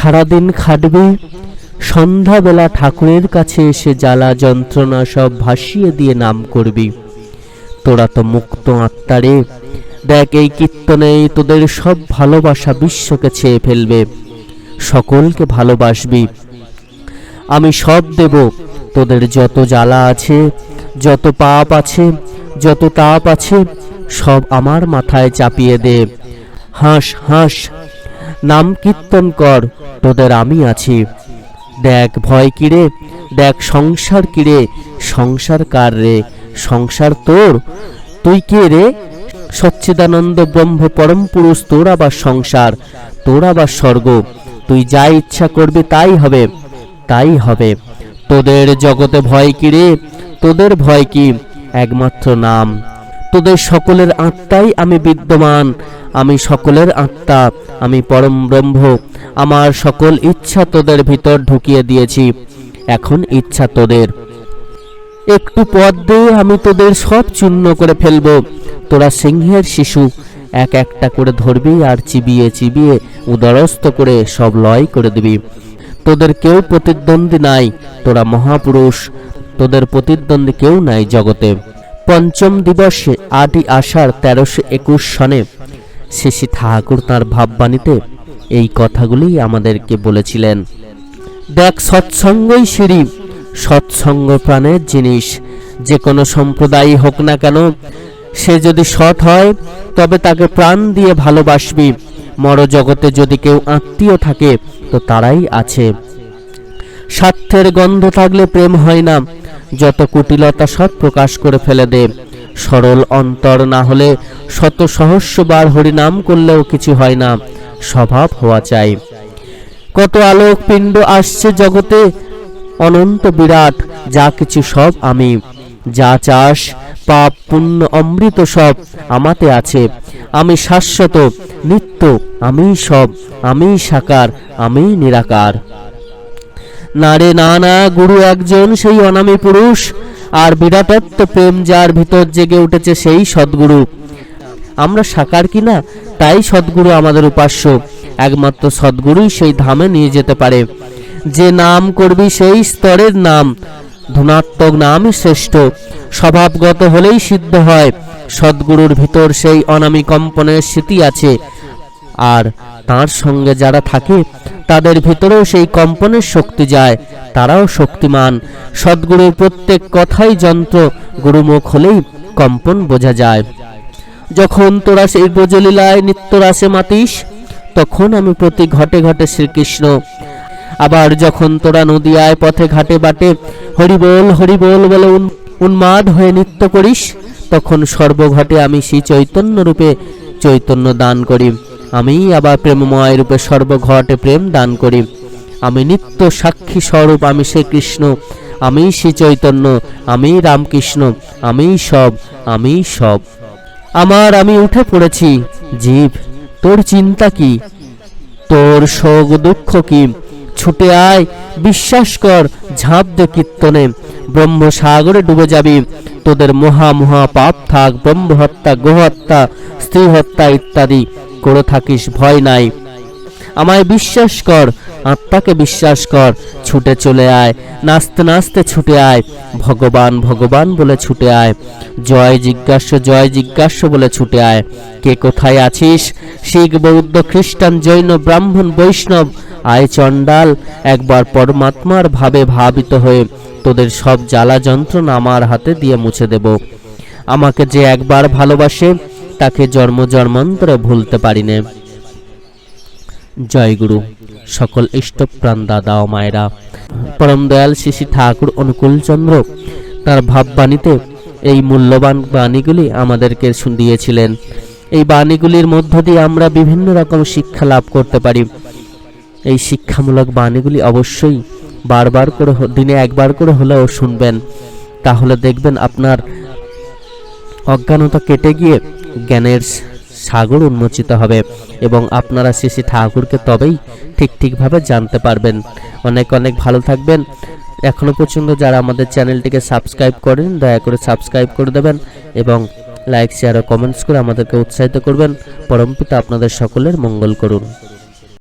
সারাদিন খাটবি। সন্ধ্যাবেলা ঠাকুরের কাছে এসে জ্বালা যন্ত্রণা সব ভাসিয়ে দিয়ে নাম করবি। তোরা তো মুক্ত আত্মারে দেখ, এই কীর্তনেই তোদের সব ভালোবাসা বিশ্বকে ছেয়ে ফেলবে। সকলকে ভালোবাসবি। আমি সব দেব। তোদের যত জ্বালা আছে, যত পাপ আছে, যত তাপ আছে, সব আমার মাথায় চাপিয়ে দে। হাস হাস। নাম কীর্তন কর, তোদের আমি আছি। দেখ ভয় কিরে, দেখ সংসার কিরে, সংসার কার রে? সংসার তোর? তুই কে রে? সচ্চিদানন্দ ব্রহ্ম পরম পুরুষ, তোর আবার সংসার, তোর আবার স্বর্গ। তুই যা ইচ্ছা করবি তাই হবে তাই হবে। তোদের জগতে ভয় কি রে তোদের ভয় কি? একমাত্র নাম। তোদের সকলের আত্মাই আমি বিদ্যমান আমি সকলের আত্মা, আমি পরম ব্রহ্ম। আমার সকল ইচ্ছা তোদের ভিতর ঢুকিয়ে দিয়েছি। এখন ইচ্ছা তোদের। একটু পথ দিয়ে আমি তোদের সব চূর্ণ করে ফেলব। তোরা সিংহের শিশু, এক একটা করে ধরবি আর চিবিয়ে চিবিয়ে উদরস্থ করে সব লয় করে দিবি। তোদের কেউ প্রতিদ্বন্দ্বী নাই, তোরা মহাপুরুষ। তোদের প্রতিদ্বন্দ্বী কেউ নাই জগতে। পঞ্চম দিবসে আটই আষাঢ় তেরোশো একুশ সনে শ্রী ঠাকুর তাঁর ভাববাণীতে এই কথাগুলি আমাদেরকে বলেছিলেন। দেখ সৎসঙ্গই সিঁড়ি, সৎসঙ্গ প্রাণের জিনিস। যে কোনো সম্প্রদায়ই হোক না কেন, সে যদি সৎ হয়, তবে তাকে প্রাণ দিয়ে ভালোবাসবি। মর জগতে যদি কেউ আত্মীয় থাকে, তো তারাই আছে। স্বার্থের গন্ধ থাকলে প্রেম হয় না, যত কুটিলতা সব প্রকাশ করে ফেলে দে। সরল অন্তর না হলে শত সহস্রবার হরিনাম করলেও কিছু হয় না, স্বভাব হওয়া চাই। কত আলোক পিণ্ড আসছে জগতে, অনন্ত বিরাট, যা কিছু সব আমি। যা চাস পাপ, পুণ্য, অমৃত সব আমাতে আছে। আমি শাশ্বত, নিত্য আমি সব আমি সাকার আমি নিরাকার। না রে না না, গুরু একজন সেই অনামী পুরুষ আর বিরাটত্ব প্রেম যার ভিতর জেগে উঠেছে সেই সদ্গুরু। আমরা সাকার কিনা তাই সদ্গুরু আমাদের উপাস্য। একমাত্র সদ্গুরুই সেই ধামে নিয়ে যেতে পারে। যে নাম করবি সেই স্তরের নাম। ধনাত্মক নামই শ্রেষ্ঠ। স্বভাবগত হলেই সিদ্ধ হয়। সদ্গুরুর ভিতর সেই অনামী কম্পনের স্মৃতি আছে। আর তার সঙ্গে যারা থাকে, তাদের ভিতরেও সেই কম্পনের শক্তি যায়, তারাও শক্তিমান। সদ্গুরুর প্রত্যেক কথাই যন্ত্র, গুরুমুখ হলেই কম্পন বোঝা যায়। যখন তোরা সেই ব্রজলীলায় নিত্যরাসে মাতিস, তখন আমি প্রতি ঘটে ঘটে শ্রীকৃষ্ণ। আবার যখন তোরা নদিয়ায় পথে ঘাটে বাটে হরিবোল হরিবোল বলে উন- উন্মাদ হয়ে নৃত্য করিস, তখন সর্বঘটে আমি সেই চৈতন্য রূপে চৈতন্য দান করি। আমি আবার প্রেমময় রূপে সর্বঘটে প্রেম দান করি। আমি নিত্য সাক্ষী স্বরূপ, আমি শ্রী কৃষ্ণ আমি শ্রী চৈতন্য আমি রামকৃষ্ণ, আমি সব আমি সব। আমার আমি উঠে পড়েছি, জীব, তোর চিন্তা কি? তোর শোক দুঃখ কি? ছুটে আয়, বিশ্বাস কর, ঝাঁপ দে কীর্তনে। ব্রহ্মসাগরে ডুবে যাবি, তোদের মহা মহা পাপ থাক, ব্রহ্মহত্যা, গোহত্যা স্ত্রী হত্যা ইত্যাদি। করে থাকিস, ভয় নাই। আমায় বিশ্বাস কর, আত্মাকে বিশ্বাস কর, ছুটে চলে আয়, নাচতে নাচতে ছুটে আয়, ভগবান ভগবান বলে ছুটে আয়, জয় জিজ্ঞাস্য জয় জিজ্ঞাস্য বলে ছুটে আয়। কে কোথায় আছিস? শিখ, বৌদ্ধ, খ্রিস্টান, জৈন, ব্রাহ্মণ, বৈষ্ণব, আয় চণ্ডাল, একবার পরমাত্মার ভাবে ভাবিত হয়ে তোদের সব জ্বালা যন্ত্রণা আমার হাতে দিয়ে মুছে দেব। আমাকে যে একবার ভালোবাসে তাকে জন্ম জন্মান্তরে ভুলতে পারিনে। জয় গুরু, সকল ইষ্টপ্রাণ দাদা ও মায়েরা। পরম দয়াল শিশি ঠাকুর অনুকূল চন্দ্র তার ভাববাণীতে এই মূল্যবান বাণীগুলি আমাদেরকে দিয়েছিলেন এই বাণীগুলির মধ্য দিয়ে আমরা বিভিন্ন রকম শিক্ষা লাভ করতে পারি। এই শিক্ষামূলক বাণীগুলি অবশ্যই বারবার করে দিনে একবার করে হলেও শুনবেন। তাহলে দেখবেন আপনার অজ্ঞানতা কেটে গিয়ে জ্ঞানের সাগর উন্মোচিত হবে এবং আপনারা শ্রী শ্রী ঠাকুরকে তবেই ঠিক ঠিকভাবে জানতে পারবেন। অনেক অনেক ভালো থাকবেন। এখনও পর্যন্ত যারা আমাদের চ্যানেলটিকে সাবস্ক্রাইব করেন, দয়া করে সাবস্ক্রাইব করে দেবেন এবং লাইক, শেয়ার ও কমেন্টস করে আমাদেরকে উৎসাহিত করবেন। পরমপিতা আপনাদের সকলের মঙ্গল করুন।